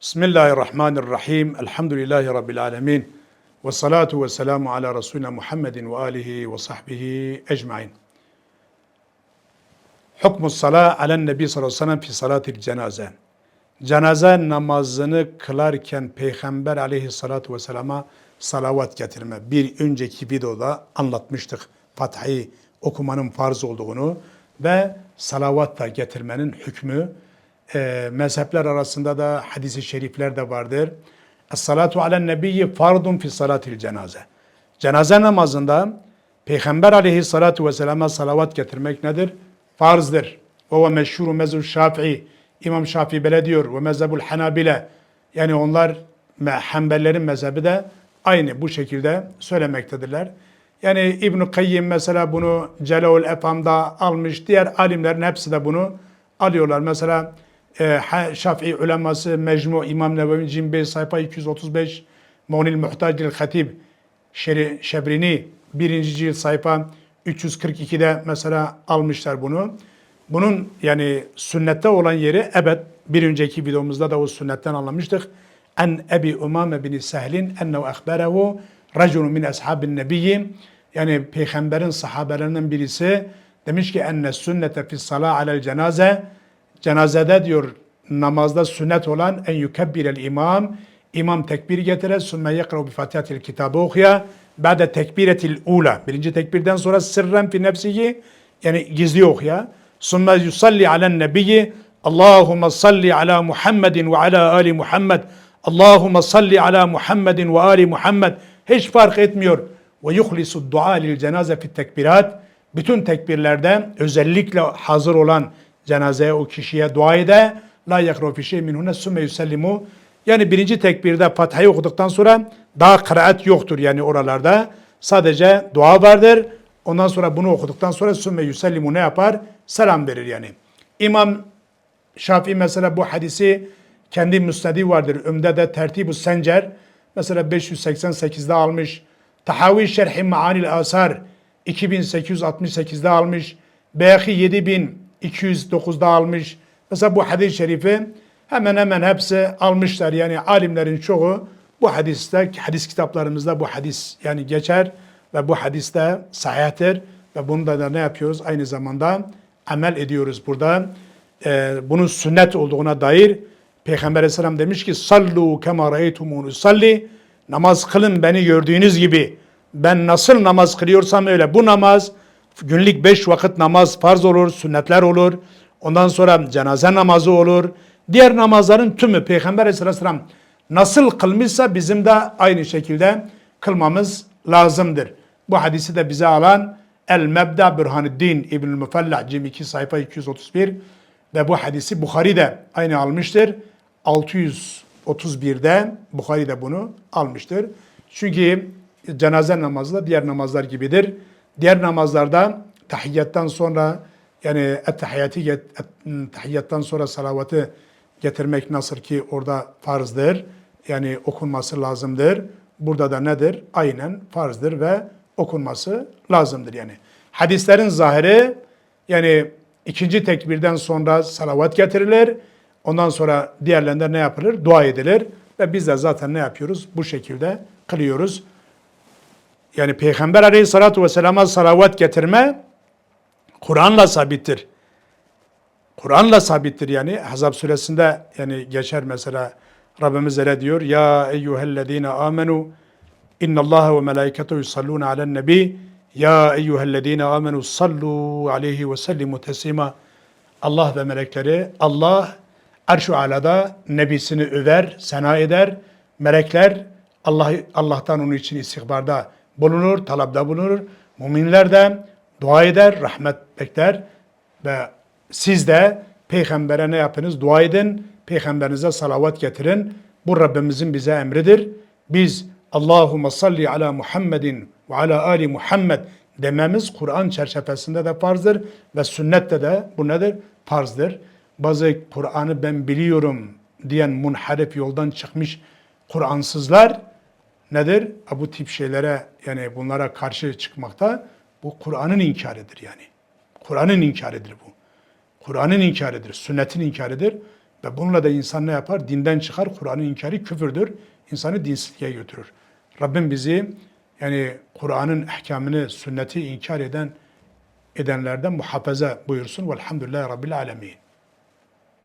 Bismillahirrahmanirrahim. Elhamdülillahi Rabbil alemin. Ve salatu ve selamu ala Resulina Muhammedin ve alihi ve sahbihi ecmain. Hukmus salah alen nebi sallallahu aleyhi ve sellem fi salatil cenaze. Cenaze namazını kılarken Peygamber aleyhissalatu vesselama salavat getirme. Bir önceki videoda anlatmıştık Fatih'i okumanın farz olduğunu ve salavat da getirmenin hükmü. E, mezhepler arasında da hadisi şerifler de vardır. Es-salatu alen nebiyyi fardun fi salatil cenaze. Cenaze namazında Peygamber aleyhissalatu vesselama salavat getirmek nedir? Farzdır. O ve meşhur mezhub Şafii. İmam Şafii böyle diyor ve mezhebul Hanabile. Yani onlar Hanbelilerin mezhebi de aynı bu şekilde söylemektedirler. Yani İbn-i Kayyim mesela bunu Celaul Efam'da almış. Diğer alimlerin hepsi de bunu alıyorlar. Mesela Şafii uleması Mecmu İmam Nevevi Cimbe sayfa 235 Mu'nil Muhtacil Hatib Şeri, Şebrini birinci cilt sayfa 342'de mesela almışlar bunu. Bunun yani sünnette olan yeri evet bir önceki videomuzda da o sünnetten anlamıştık. En Ebi Umame bin Sehlin ennehu ehberehu raculun min ashabin nebiyyi yani peygamberin sahabelerinden birisi demiş ki enne sünnete fi salah alel cenaze cenazede diyor namazda sünnet olan en yukebbirel imam. İmam tekbir getire sümme yekrav bi fatihatil kitabı okuya. Ba'de tekbiretil ula. Birinci tekbirden sonra sırren fi nefsihi yani gizli okuya. Sümme yusalli alen nebiyyi Allahümme salli ala Muhammedin ve ala ali Muhammed. Allahümme salli ala Muhammedin ve ali Muhammed. Hiç fark etmiyor. Ve yuhlisu dua lil cenaze fi tekbirat. Bütün tekbirlerde özellikle hazır olan cenazeye o kişiye dua ede. La yakru fi şey minhunne sümme yusellimu. Yani birinci tekbirde Fatiha'yı okuduktan sonra daha kıraat yoktur yani oralarda. Sadece dua vardır. Ondan sonra bunu okuduktan sonra sümme yusellimu ne yapar? Selam verir yani. İmam Şafii mesela bu hadisi kendi müsnedi vardır. Ümde de tertibu sencer mesela 588'de almış. Tahavi Şerhi Maanil Asar 2868'de almış. Beyhi 7000 209'da almış. Mesela bu hadis-i şerifi hemen hemen hepsi almışlar. Yani alimlerin çoğu bu hadiste, hadis kitaplarımızda bu hadis yani geçer ve bu hadiste sahihtir. Ve bunda da ne yapıyoruz? Aynı zamanda amel ediyoruz burada. Ee, bunun sünnet olduğuna dair Peygamber Aleyhisselam demiş ki sallu kema reytumunu salli namaz kılın beni gördüğünüz gibi ben nasıl namaz kılıyorsam öyle bu namaz günlük beş vakit namaz farz olur, sünnetler olur. Ondan sonra cenaze namazı olur. Diğer namazların tümü Peygamber Aleyhisselam nasıl kılmışsa bizim de aynı şekilde kılmamız lazımdır. Bu hadisi de bize alan El Mebda Burhanuddin İbnül Müfellah Cim 2 sayfa 231 ve bu hadisi Bukhari de aynı almıştır. 631'de Bukhari de bunu almıştır. Çünkü cenaze namazı da diğer namazlar gibidir. Diğer namazlarda tahiyyattan sonra yani ettehiyyatı tahiyyattan sonra salavatı getirmek nasıl ki orada farzdır. Yani okunması lazımdır. Burada da nedir? Aynen farzdır ve okunması lazımdır yani. Hadislerin zahiri yani ikinci tekbirden sonra salavat getirilir. Ondan sonra diğerlerinde ne yapılır? Dua edilir. Ve biz de zaten ne yapıyoruz? Bu şekilde kılıyoruz. Yani Peygamber aleyhissalatu vesselama salavat getirme Kur'an'la sabittir. Kur'an'la sabittir yani. Hazab suresinde yani geçer mesela Rabbimiz öyle diyor. Ya eyyühellezine amenu innallaha ve melaiketu yusalluna alen nebi ya eyyühellezine amenu sallu aleyhi ve sellimu teslima Allah ve melekleri Allah arş-ı alada nebisini över, sena eder. Melekler Allah Allah'tan onun için istihbarda bulunur, talabda bulunur. Müminler de dua eder, rahmet bekler ve siz de peygambere ne yapınız? Dua edin, peygamberinize salavat getirin. Bu Rabbimizin bize emridir. Biz Allahumme salli ala Muhammedin ve ala ali Muhammed dememiz Kur'an çerçevesinde de farzdır ve sünnette de bu nedir? Farzdır. Bazı Kur'an'ı ben biliyorum diyen munharif yoldan çıkmış Kur'ansızlar nedir? Bu tip şeylere yani bunlara karşı çıkmakta bu Kur'an'ın inkarıdır yani. Kur'an'ın inkarıdır bu. Kur'an'ın inkarıdır, sünnetin inkarıdır. Ve bununla da insan ne yapar? Dinden çıkar. Kur'an'ın inkarı küfürdür. İnsanı dinsizliğe götürür. Rabbim bizi yani Kur'an'ın ahkamını, sünneti inkar eden edenlerden muhafaza buyursun. Velhamdülillahi Rabbil alemin.